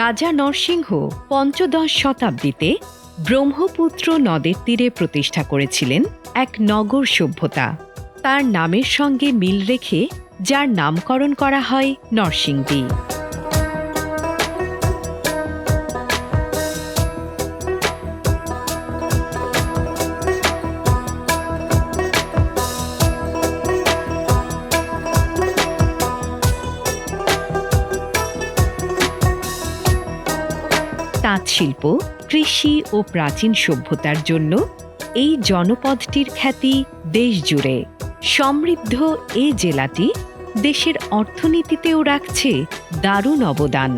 রাজা নরসিংহ পঞ্চদশ শতাব্দীতে ব্রহ্মপুত্র নদের তীরে প্রতিষ্ঠা করেছিলেন এক নগর সভ্যতা। তার নামের সঙ্গে মিল রেখে যার নামকরণ করা হয় নরসিংদী। তাঁতশিল্প কৃষি ও প্রাচীন সভ্যতার জন্য এই জনপদটির খ্যাতি দেশ জুড়ে সমৃদ্ধ এ জেলাটি দেশের অর্থনীতিতেও রাখছে দারুণ অবদান।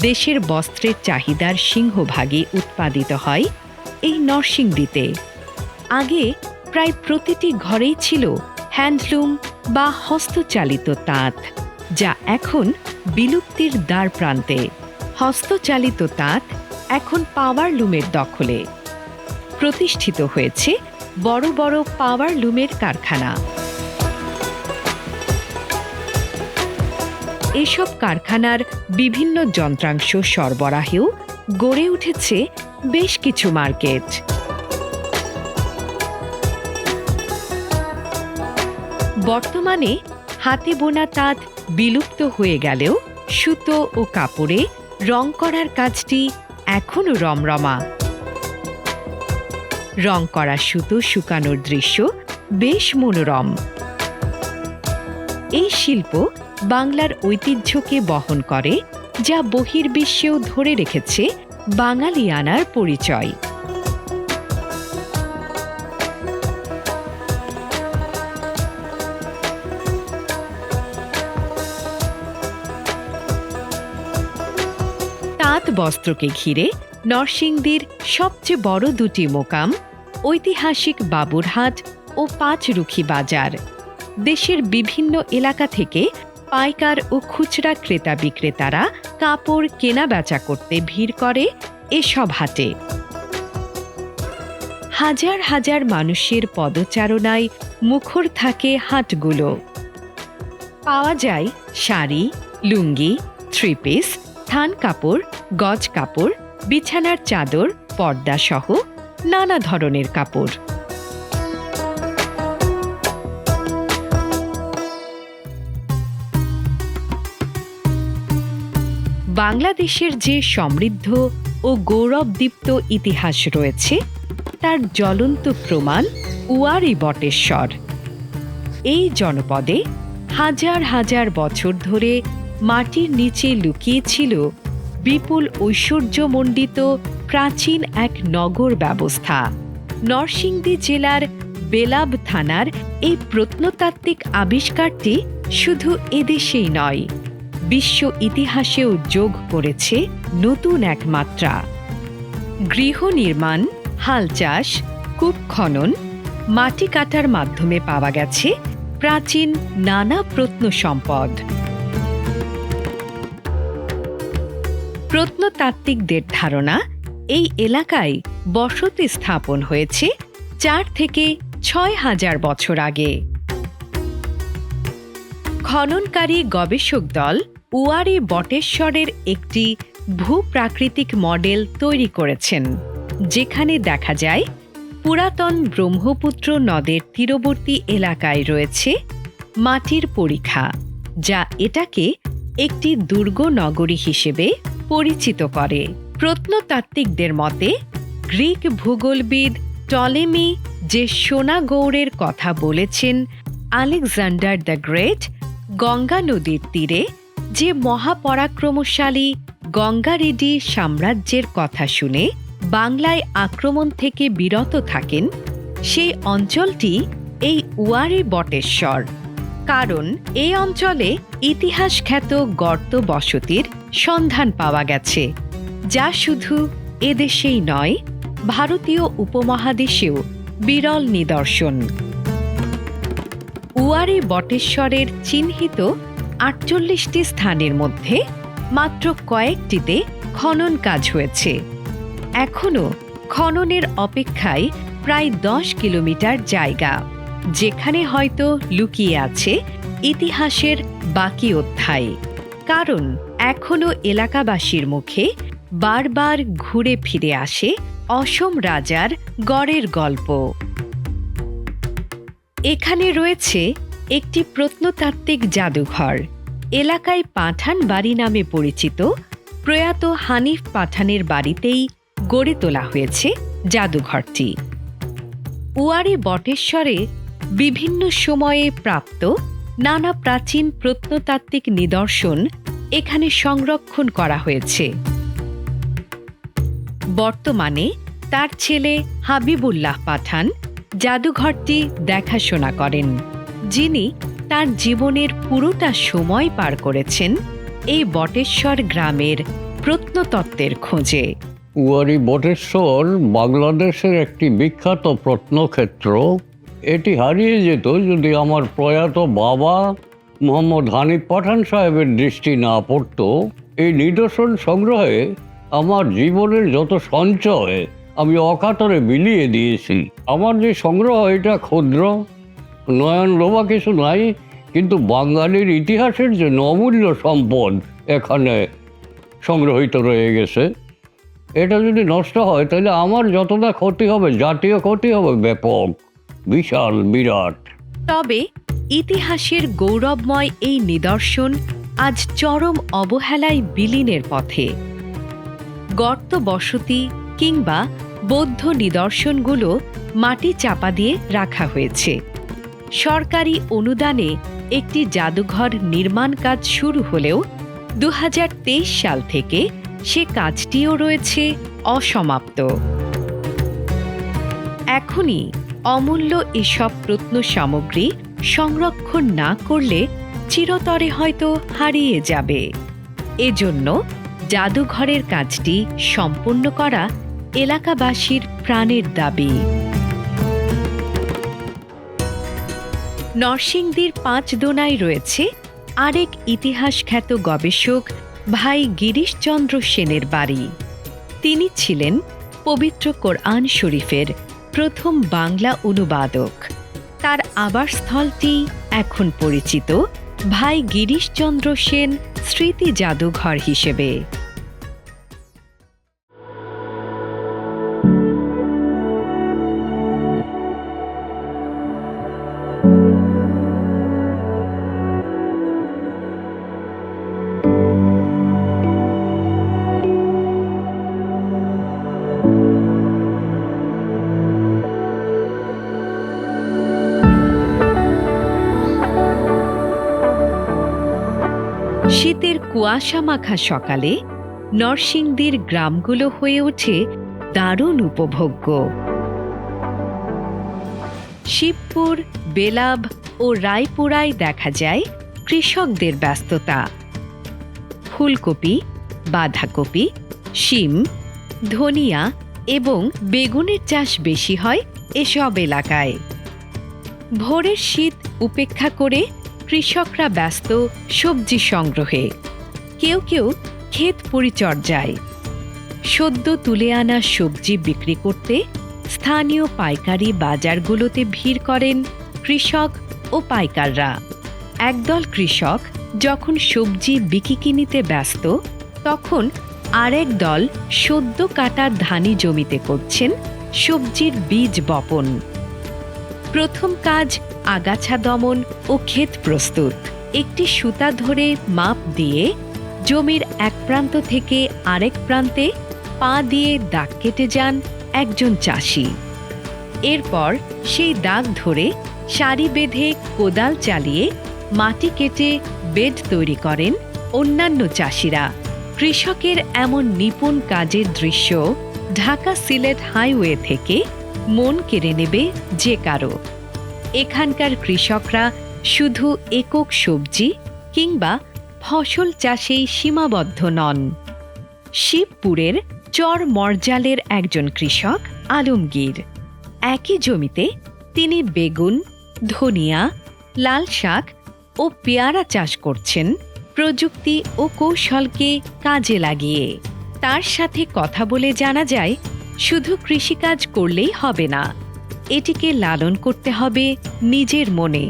দেশের বস্ত্রের চাহিদার সিংহভাগই উৎপাদিত হয় এই নরসিংদীতে। আগে প্রায় প্রতিটি ঘরেই ছিল হ্যান্ডলুম বা হস্তচালিত তাঁত। যা এখন বিলুপ্তির দ্বার প্রান্তে। হস্তচালিত তাঁত এখন পাওয়ার লুমের দখলে। প্রতিষ্ঠিত হয়েছে বড় বড় পাওয়ার লুমের কারখানা। এসব কারখানার বিভিন্ন যন্ত্রাংশ সরবরাহেও গড়ে উঠেছে বেশ কিছু মার্কেট। বর্তমানে হাতে বোনা তাঁত বিলুপ্ত হয়ে গেলেও সুতো ও কাপড়ে রং করার কাজটি এখনও রমরমা। রং করা সুতো শুকানোর দৃশ্য বেশ মনোরম। এই শিল্প বাংলার ঐতিহ্যকে বহন করে, যা বহির্বিশ্বেও ধরে রেখেছে বাঙালিয়ানার পরিচয়। বস্ত্রকে ঘিরে নরসিংদীর সবচেয়ে বড় দুটি মোকাম, ঐতিহাসিক বাবুরহাট ও পাঁচরুখি বাজার। দেশের বিভিন্ন এলাকা থেকে পাইকার ও খুচরা ক্রেতা বিক্রেতারা কাপড় কেনা বেচা করতে ভিড় করে এসব হাটে। হাজার হাজার মানুষের পদচারণায় মুখর থাকে হাটগুলো। পাওয়া যায় শাড়ি, লুঙ্গি, থ্রি পিস থান কাপড়, গজ কাপড়, বিছানার চাদর, পর্দা সহ নানা ধরনের কাপড়। বাংলাদেশের যে সমৃদ্ধ ও গৌরবদীপ্ত ইতিহাস রয়েছে, তার জ্বলন্ত প্রমাণ উয়ারি বটেশ্বর। এই জনপদে হাজার হাজার বছর ধরে মাটির নিচে লুকিয়েছিল বিপুল ঐশ্বর্যমণ্ডিত প্রাচীন এক নগর ব্যবস্থা। নরসিংদী জেলার বেলাব থানার এই প্রত্নতাত্ত্বিক আবিষ্কারটি শুধু এদেশেই নয়, বিশ্ব ইতিহাসেও যোগ করেছে নতুন এক মাত্রা। গৃহ নির্মাণ, হাল চাষ, কূপ খনন, মাটি কাটার মাধ্যমে পাওয়া গেছে প্রাচীন নানা প্রত্ন সম্পদ প্রত্নতাত্ত্বিকদের ধারণা, এই এলাকায় বসতি স্থাপন হয়েছে চার থেকে ছয় হাজার বছর আগে। খননকারী গবেষক দল উয়ারি বটেশ্বরের একটি ভূপ্রাকৃতিক মডেল তৈরি করেছেন, যেখানে দেখা যায় পুরাতন ব্রহ্মপুত্র নদের তীরবর্তী এলাকায় রয়েছে মাটির পরীক্ষা, যা এটাকে একটি দুর্গ নগরী হিসেবে পরিচিত করে। প্রত্নতাত্ত্বিকদের মতে, গ্রিক ভূগোলবিদ টলেমি যে সোনা গৌড়ের কথা বলেছেন, আলেকজান্ডার দ্য গ্রেট গঙ্গা নদীর তীরে যে মহাপরাক্রমশালী গঙ্গারেডি সাম্রাজ্যের কথা শুনে বাংলায় আক্রমণ থেকে বিরত থাকেন, সেই অঞ্চলটি এই উয়ারে বটেশ্বর। কারণ এই অঞ্চলে ইতিহাস খ্যাত গর্ত বসতির সন্ধান পাওয়া গেছে, যা শুধু এদেশেই নয়, ভারতীয় উপমহাদেশেও বিরল নিদর্শন। উয়ারে বটেশ্বরের চিহ্নিত আটচল্লিশটি স্থানের মধ্যে মাত্র কয়েকটিতে খনন কাজ হয়েছে। এখনও খননের অপেক্ষায় প্রায় দশ কিলোমিটার জায়গা। যেখানে হয়তো লুকিয়ে আছে ইতিহাসের বাকি অধ্যায়। কারণ এখনও এলাকাবাসীর মুখে বারবার ঘুরে ফিরে আসে অসম রাজার গড়ের গল্প। এখানে রয়েছে একটি প্রত্নতাত্ত্বিক জাদুঘর। এলাকায় পাঠান বাড়ি নামে পরিচিত প্রয়াত হানিফ পাঠানের বাড়িতেই গড়ে তোলা হয়েছে জাদুঘরটি। উয়ারি বটেশ্বরে বিভিন্ন সময়ে প্রাপ্ত নানা প্রাচীন প্রত্নতাত্ত্বিক নিদর্শন এখানে সংরক্ষণ করা হয়েছে। বর্তমানে তার ছেলে হাবিবুল্লাহ পাঠান জাদুঘরটি দেখাশোনা করেন। যিনি তার জীবনের পুরোটা সময় পার করেছেন এই বটেশ্বর গ্রামের প্রত্নতত্ত্বের খোঁজে। উয়ারি বটেশ্বর বাংলাদেশের একটি বিখ্যাত প্রত্নক্ষেত্র এটি হারিয়ে যেত যদি আমার প্রয়াত বাবা মোহাম্মদ হানিফ পাঠান সাহেবের দৃষ্টি না পড়তো। এই নিদর্শন সংগ্রহে আমার জীবনের যত সঞ্চয় আমি অকাতরে বিলিয়ে দিয়েছি। আমার যে সংগ্রহ, এটা ক্ষুদ্র। নয়ন লোভা কিছু নাই, কিন্তু বাঙালির ইতিহাসের যে অমূল্য সম্পদ এখানে সংগ্রহীত রয়ে গেছে। এটা যদি নষ্ট হয়, তাহলে আমার যতটা ক্ষতি হবে, জাতীয় ক্ষতি হবে, ব্যাপক। বিশাল বিরাট। তবে ইতিহাসের গৌরবময় এই নিদর্শন আজ চরম অবহেলায় বিলীনের পথে। গর্ত বসতি কিংবা বৌদ্ধ নিদর্শনগুলো মাটি চাপা দিয়ে রাখা হয়েছে। সরকারি অনুদানে একটি জাদুঘর নির্মাণ কাজ শুরু হলেও দু হাজার তেইশ সাল থেকে সে কাজটিও রয়েছে অসমাপ্ত। এখনই অমূল্য এসব প্রত্ন সামগ্রী সংরক্ষণ না করলে চিরতরে হয়তো হারিয়ে যাবে। এজন্য জাদুঘরের কাজটি সম্পন্ন করা এলাকাবাসীর প্রাণের দাবি। নরসিংদীর পাঁচ দোনায় রয়েছে আরেক ইতিহাস খ্যাত গবেষক ভাই গিরিশচন্দ্র সেনের বাড়ি। তিনি ছিলেন পবিত্র কোরআন শরীফের প্রথম বাংলা অনুবাদক। তার আবাসস্থলটি এখন পরিচিত ভাই গিরিশচন্দ্র সেন স্মৃতি জাদুঘর হিসেবে। কুয়াশা মাখা সকালে নরসিংদীর গ্রামগুলো হয়ে ওঠে দারুণ উপভোগ্য। শিবপুর, বেলাব ও রায়পুরায় দেখা যায় কৃষকদের ব্যস্ততা। ফুলকপি, বাঁধাকপি, শিম, ধনিয়া এবং বেগুনের চাষ বেশি হয় এসব এলাকায়। ভোরের শীত উপেক্ষা করে কৃষকরা ব্যস্ত সবজি সংগ্রহে। কেউ কেউ ক্ষেত পরিচর্যায়। সদ্য তুলে আনা সবজি বিক্রি করতে স্থানীয় পাইকারি বাজারগুলোতে ভিড় করেন কৃষক ও পাইকাররা। একদল কৃষক যখন সবজি বিকি কিনিতে ব্যস্ত, তখন আরেক দল সদ্য কাটা ধানি জমিতে করছেন সবজির বীজ বপন। প্রথম কাজ আগাছা দমন ও ক্ষেত প্রস্তুত। একটি সুতা ধরে মাপ দিয়ে জমির এক প্রান্ত থেকে আরেক প্রান্তে পা দিয়ে দাগ কেটে যান একজন চাষি। এরপর সেই দাগ ধরে সারি বেঁধে কোদাল চালিয়ে মাটি কেটে বেড তৈরি করেন অন্যান্য চাষিরা। কৃষকের এমন নিপুণ কাজের দৃশ্য ঢাকা সিলেট হাইওয়ে থেকে মন কেড়ে নেবে যে কারও। এখানকার কৃষকরা শুধু একক সবজি কিংবা ফসল চাষেই সীমাবদ্ধ নন। শিবপুরের চর মরজালের একজন কৃষক, আলমগীর। একই জমিতে তিনি বেগুন, ধনিয়া, লাল শাক ও পেয়ারা চাষ করছেন, প্রযুক্তি ও কৌশলকে কাজে লাগিয়ে। তার সাথে কথা বলে জানা যায়, শুধু কৃষিকাজ করলেই হবে না, এটিকে লালন করতে হবে নিজের মনে।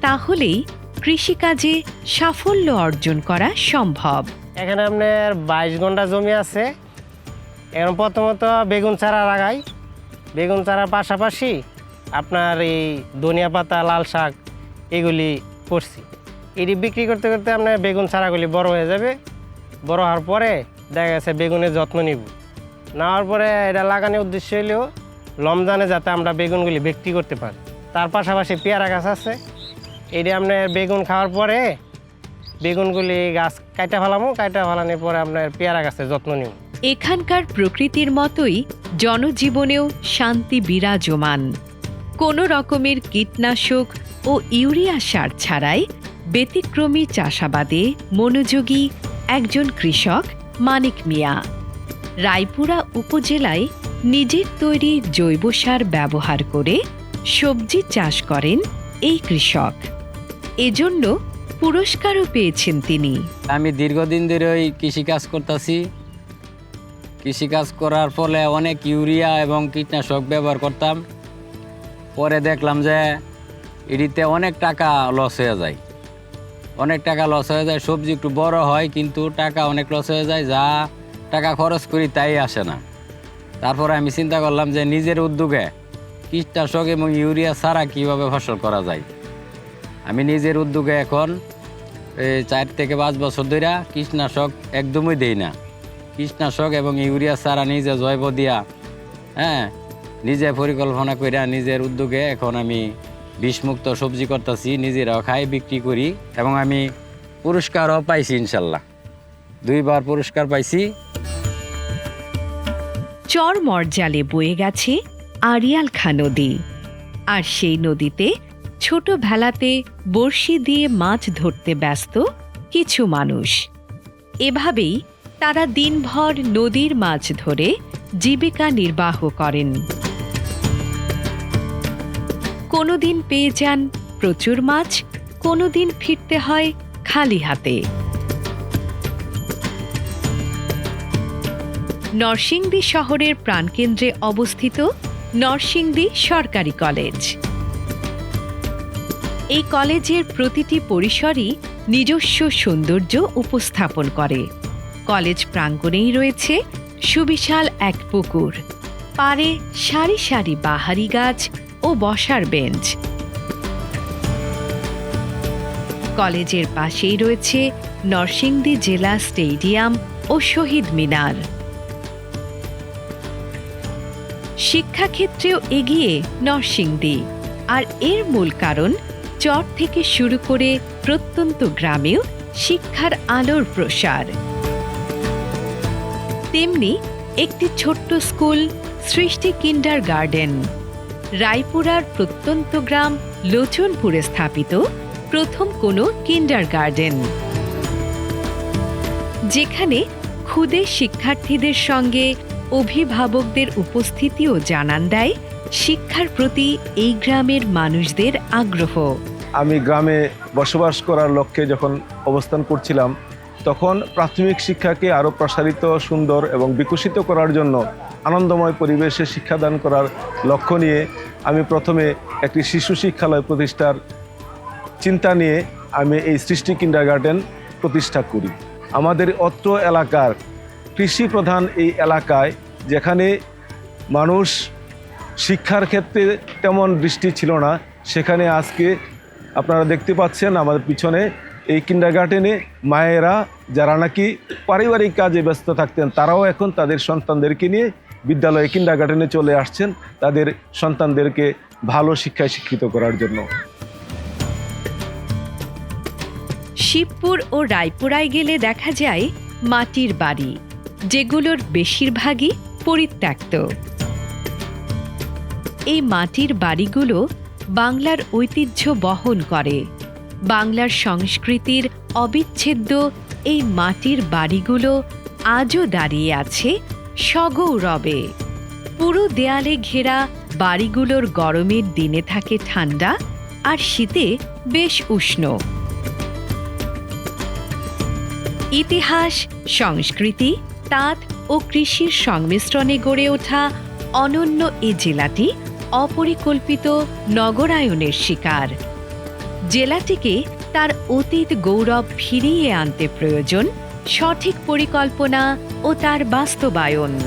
তাহলেই কৃষিকাজে সাফল্য অর্জন করা সম্ভব। এখানে আপনার বাইশ ঘণ্টা জমি আছে। এখন প্রথমত বেগুন চারা লাগাই। বেগুন চারার পাশাপাশি আপনার এই ধনিয়া পাতা, লাল শাক এগুলি করছি। এটি বিক্রি করতে করতে আপনার বেগুন চারাগুলি বড় হয়ে যাবে। বড় হওয়ার পরে দেখা গেছে বেগুনের যত্ন নিব। নেওয়ার পরে এটা লাগানোর উদ্দেশ্য হলেও লমজানে যাতে আমরা বেগুনগুলি বিক্রি করতে পারি। তার পাশাপাশি পেয়ারা গাছ আছে। এটি আপনার বেগুন খাওয়ার পরে বেগুনগুলি গাছ কাটা ফেলামো কাটা ফেলানোর পরে আপনার পেয়ারা গাছের যত্ন নিব এখানকার প্রকৃতির মতোই জনজীবনেও শান্তি বিরাজমান। কোনো রকমের কীটনাশক ও ইউরিয়া সার ছাড়াই ব্যতিক্রমী চাষাবাদে মনোযোগী একজন কৃষক মানিক মিয়া। রায়পুরা উপজেলায় নিজের তৈরি জৈব সার ব্যবহার করে সবজি চাষ করেন এই কৃষক। এজন্য পুরস্কারও পেয়েছেন তিনি। আমি দীর্ঘদিন ধরে ওই কৃষিকাজ করতেছি। কৃষিকাজ করার ফলে অনেক ইউরিয়া এবং কীটনাশক ব্যবহার করতাম। পরে দেখলাম যে এটিতে অনেক টাকা লস হয়ে যায়। অনেক টাকা লস হয়ে যায়, সবজি একটু বড় হয় কিন্তু টাকা অনেক লস হয়ে যায়, যা টাকা খরচ করি তাই আসে না। তারপরে আমি চিন্তা করলাম যে নিজের উদ্যোগে কীটনাশক এবং ইউরিয়া ছাড়া কীভাবে ফসল করা যায়। আমি নিজের উদ্যোগে এখন চার থেকে পাঁচ বছর ধরে কীটনাশক একদমই দেই না। কীটনাশক এবং ইউরিয়া সারা নিজে জৈব দিয়া হ্যাঁ নিজে পরিকল্পনা কইরা নিজের উদ্যোগে এখন আমি বিষমুক্ত সবজি করতেছি, নিজেরাও খাই, বিক্রি করি এবং আমি পুরস্কারও পাইছি ইনশাল্লাহ। দুইবার পুরস্কার পাইছি। চর মর্জালে বয়ে গেছে আরিয়াল খা নদী আর সেই নদীতে ছোট ভেলাতে বড়শি দিয়ে মাছ ধরতে ব্যস্ত কিছু মানুষ। এভাবেই তারা দিনভর নদীর মাছ ধরে জীবিকা নির্বাহ করেন। কোনোদিন পেয়ে যান প্রচুর মাছ, কোনোদিন ফিরতে হয় খালি হাতে। নরসিংদী শহরের প্রাণকেন্দ্রে অবস্থিত নরসিংদী সরকারি কলেজ। এই কলেজের প্রতিটি পরিসরই নিজস্ব সৌন্দর্য উপস্থাপন করে। কলেজ প্রাঙ্গণেই রয়েছে সুবিশাল এক পুকুর। পারে সারি সারি বাহারি গাছ ও বসার বেঞ্চ। কলেজের পাশেই রয়েছে নরসিংদী জেলা স্টেডিয়াম ও শহীদ মিনার। শিক্ষাক্ষেত্রেও এগিয়ে নরসিংদী। আর এর মূল কারণ চর থেকে শুরু করে প্রত্যন্ত গ্রামেও শিক্ষার আলোর প্রসার। তেমনি একটি ছোট্ট স্কুল সৃষ্টি কিন্ডার গার্ডেন রায়পুরার প্রত্যন্ত গ্রাম লোচনপুরে স্থাপিত প্রথম কোনো কিন্ডার গার্ডেন যেখানে ক্ষুদে শিক্ষার্থীদের সঙ্গে অভিভাবকদের উপস্থিতিও জানান দেয় শিক্ষার প্রতি এই গ্রামের মানুষদের আগ্রহ। আমি গ্রামে বসবাস করার লক্ষ্যে যখন অবস্থান করছিলাম, তখন প্রাথমিক শিক্ষাকে আরও প্রসারিত, সুন্দর এবং বিকশিত করার জন্য আনন্দময় পরিবেশে শিক্ষাদান করার লক্ষ্য নিয়ে আমি প্রথমে একটি শিশু শিক্ষালয় প্রতিষ্ঠার চিন্তা নিয়ে আমি এই সৃষ্টি কিন্ডার গার্ডেন প্রতিষ্ঠা করি। আমাদের অত্র এলাকার কৃষি প্রধান এই এলাকায়, যেখানে মানুষ শিক্ষার ক্ষেত্রে তেমন দৃষ্টি ছিল না, সেখানে আজকে আপনারা দেখতে পাচ্ছেন আমাদের পিছনে এই কিন্ডার গার্ডেনে মায়েরা যারা নাকি পারিবারিক কাজে ব্যস্ত থাকতেন, তারাও এখন তাদের সন্তানদেরকে নিয়ে বিদ্যালয়ে কিন্ডার গার্ডেনে চলে আসছেন তাদের সন্তানদেরকে ভালো শিক্ষায় শিক্ষিত করার জন্য। শিবপুর ও রায়পুরায় গেলে দেখা যায় মাটির বাড়ি, যেগুলোর বেশিরভাগই পরিত্যক্ত। এই মাটির বাড়িগুলো বাংলার ঐতিহ্য বহন করে। বাংলার সংস্কৃতির অবিচ্ছেদ্য এই মাটির বাড়িগুলো আজও দাঁড়িয়ে আছে সগৌরবে। পুরো দেয়ালে ঘেরা বাড়িগুলোর গরমের দিনে থাকে ঠান্ডা আর শীতে বেশ উষ্ণ। ইতিহাস, সংস্কৃতি, তাঁত ও কৃষির সংমিশ্রণে গড়ে ওঠা অনন্য এ জেলাটি অপরিকল্পিত নগরায়নের শিকার। জেলাটিকে তার অতীত গৌরব ফিরিয়ে আনতে প্রয়োজন, সঠিক পরিকল্পনা ও তার বাস্তবায়ন।